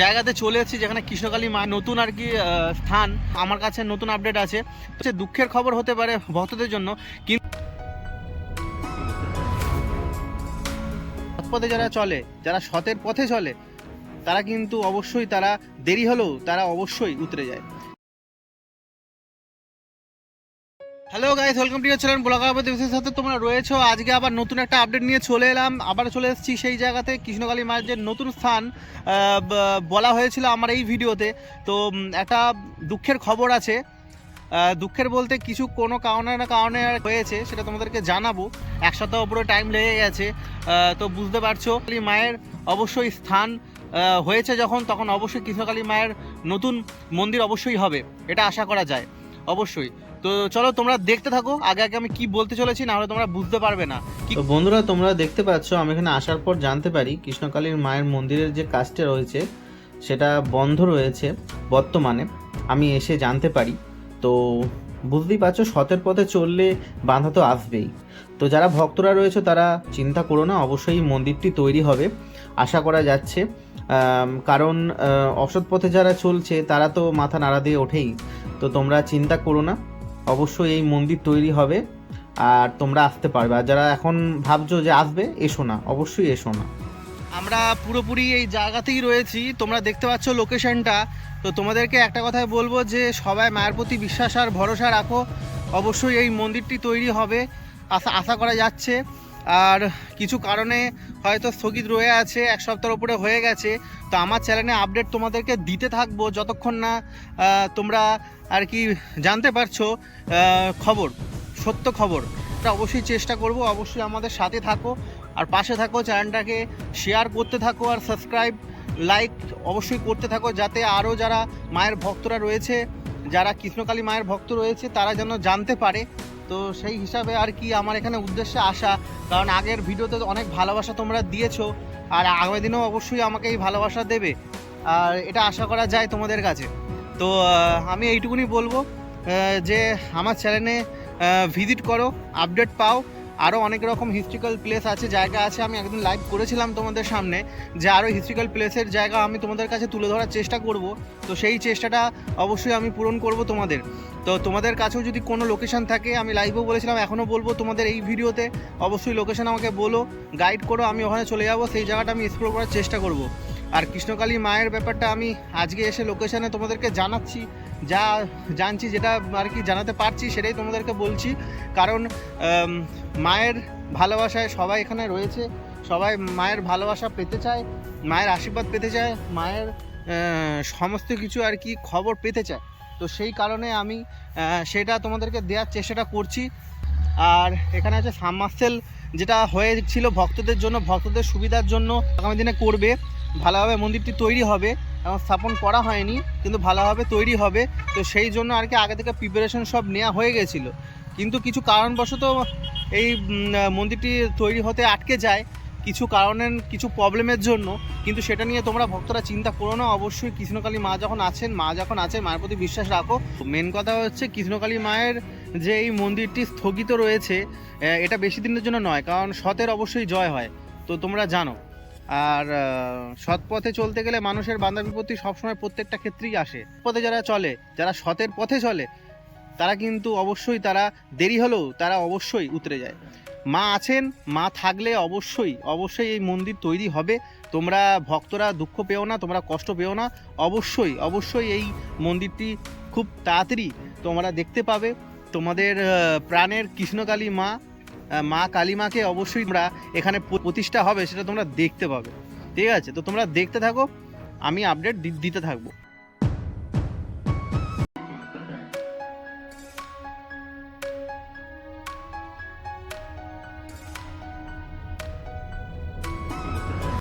জায়গাতে চলে এসেছি যেখানে কৃষ্ণকালী মা নতুন আর কি স্থান। আমার কাছে নতুন আপডেট আছে। হচ্ছে দুঃখের খবর হতে পারে ভক্তদের জন্য কিন্তু পথে যারা চলে, যারা সতের পথে চলে, তারা কিন্তু অবশ্যই তারা দেরি হলেও তারা অবশ্যই উতরে যায়। Hello guys welcome to channel blogger দিবসের সাথে তোমরা রয়েছো। আজকে আবার নতুন একটা আপডেট নিয়ে চলে এলাম। আবার চলে এসেছি সেই জায়গাতে, কৃষ্ণকালী মায়ের যে নতুন স্থান বলা হয়েছিল আমার এই ভিডিওতে। তো একটা দুঃখের খবর আছে। দুঃখের বলতে কিছু কোনো কারণে না কারণে হয়েছে, সেটা তোমাদেরকে জানাব। এক সপ্তাহ উপরে টাইম লেগে গেছে। তো বুঝতে পারছ কালী মায়ের অবশ্যই স্থান হয়েছে যখন, তখন অবশ্যই কৃষ্ণকালী মায়ের নতুন মন্দির অবশ্যই হবে। এটা আশা করা যায়, অবশ্যই। তো চলো তোমরা দেখতে থাকো। আগে আগে আমি কি বলতে চলেছি না হলে তোমরা বুঝতে পারবে না। তো বন্ধুরা, তোমরা দেখতে পাচ্ছ, আমি এখানে আসার পর জানতে পারি কৃষ্ণকালীর মায়ের মন্দিরের যে কাজটা রয়েছে, সেটা বন্ধ রয়েছে বর্তমানে। আমি এসে জানতে পারি। তো বুঝতেই পারছ, সতের পথে চললে বাধা তো আসবেই। তো যারা ভক্তরা রয়েছে, তারা চিন্তা করো না, অবশ্যই মন্দিরটি তৈরি হবে। আশা করা যাচ্ছে কারণ অসৎ পথে যারা চলছে, তারা তো মাথা নাড়া দিয়ে ওঠেই। তো তোমরা চিন্তা করো না। অবশ্যই এই মন্দির তৈরি হবে আর তোমরা আসতে পারবে। আর যারা এখন ভাবছ যে আসবে, এসো না। অবশ্যই এসো না। আমরা পুরোপুরি এই জায়গাতেই রয়েছি। তোমরা দেখতে পাচ্ছ লোকেশনটা তো তোমাদেরকে একটা কথাই বলব যে, সবাই মায়ের প্রতি বিশ্বাস আর ভরসা রাখো। অবশ্যই এই মন্দিরটি তৈরি হবে। আশা আশা করা যাচ্ছে। আর কিছু কারণে হয়তো স্থগিত রয়ে আছে, এক সপ্তাহের উপরে হয়ে গেছে। তো আমার চ্যানেলে আপডেট তোমাদেরকে দিতে থাকব যতক্ষণ না তোমরা আর কি জানতে পারছ খবর, সত্য খবর। এটা অবশ্যই চেষ্টা করব, অবশ্যই আমাদের সাথে থাকো, আর পাশে থাকো, চ্যানেলটাকে শেয়ার করতে থাকো, আর সাবস্ক্রাইব লাইক অবশ্যই করতে থাকো, যাতে আরও যারা মায়ের ভক্তরা রয়েছে, যারা কৃষ্ণকালী মায়ের ভক্ত রয়েছে, তারা যেন জানতে পারে। তো সেই হিসাবে আর কি আমার এখানে উদ্দেশ্যে আসা। কারণ আগের ভিডিওতে অনেক ভালোবাসা তোমরা দিয়েছ, আর আগামী দিনেও অবশ্যই আমাকে এই ভালোবাসা দেবে। আর এটা আশা করা যায় তোমাদের কাছে। তো আমি এইটুকুনি বলব যে আমার চ্যানেলে ভিজিট করো আপডেট পাও। আরও অনেক রকম হিস্ট্রিক্যাল প্লেস আছে, জায়গা আছে, আমি একদিন লাইভ করেছিলাম তোমাদের সামনে যে আরও হিস্ট্রিক্যাল প্লেসের জায়গা আমি তোমাদের কাছে তুলে ধরার চেষ্টা করব। তো সেই চেষ্টাটা অবশ্যই আমি পূরণ করব তোমাদের। তো তোমাদের কাছেও যদি কোনো লোকেশন থাকে, আমি লাইভেও বলেছিলাম, এখনও বলব তোমাদের এই ভিডিওতে অবশ্যই লোকেশান আমাকে বলো গাইড করো, আমি ওখানে চলে যাব, সেই জায়গাটা আমি এক্সপ্লোর করার চেষ্টা করব। আর কৃষ্ণকালী মায়ের ব্যাপারটা আমি আজকে এসে লোকেশানে তোমাদেরকে জানাচ্ছি যা জানছি, যেটা আর কি জানাতে পারছি, সেটাই তোমাদেরকে বলছি। কারণ মায়ের ভালোবাসায় সবাই এখানে রয়েছে, সবাই মায়ের ভালোবাসা পেতে চায়, মায়ের আশীর্বাদ পেতে চায়, মায়ের সমস্ত কিছু আর কি খবর পেতে চায়। তো সেই কারণে আমি সেটা তোমাদেরকে দেওয়ার চেষ্টাটা করছি। আর এখানে আছে সাবমার্সেল যেটা হয়েছিল ভক্তদের জন্য, ভক্তদের সুবিধার জন্য আগামী দিনে করবে। ভালোভাবে মন্দিরটি তৈরি হবে। এবং স্থাপন করা হয়নি, কিন্তু ভালোভাবে তৈরি হবে। তো সেই জন্য আর কি আগে থেকে প্রিপারেশন সব নেওয়া হয়ে গেছিল। কিন্তু কিছু কারণবশত এই মন্দিরটি তৈরি হতে আটকে যায়। কিছু কারণের, কিছু প্রবলেমের জন্য। কিন্তু সেটা নিয়ে তোমরা ভক্তরা চিন্তা করো না, অবশ্যই কৃষ্ণকালী মা যখন আছেন, মা যখন আছেন, মায়ের প্রতি বিশ্বাস রাখো। মেন কথা হচ্ছে কৃষ্ণকালী মায়ের যে এই মন্দিরটি স্থগিত রয়েছে এটা বেশি দিনের জন্য নয়, কারণ সতের অবশ্যই জয় হয়। তো তোমরা জানো। আর সৎ পথে চলতে গেলে মানুষের বাধা বিপত্তি সবসময় প্রত্যেকটা ক্ষেত্রেই আসে। পথে যারা চলে, যারা সতের পথে চলে, তারা কিন্তু অবশ্যই তারা দেরি হলেও তারা অবশ্যই উতরে যায়। মা আছেন, মা থাকলে অবশ্যই অবশ্যই এই মন্দির তৈরি হবে। তোমরা ভক্তরা দুঃখ পেও না, তোমরা কষ্ট পেও না। অবশ্যই অবশ্যই এই মন্দিরটি খুব তাড়াতাড়ি তোমরা দেখতে পাবে। তোমাদের প্রাণের কৃষ্ণকালী মা মা কালীমাকে অবশ্যই আমরা এখানে প্রতিষ্ঠা হবে, সেটা তোমরা দেখতে পাবে। ঠিক আছে? তো তোমরা দেখতে থাকো, আমি আপডেট দিতে থাকব।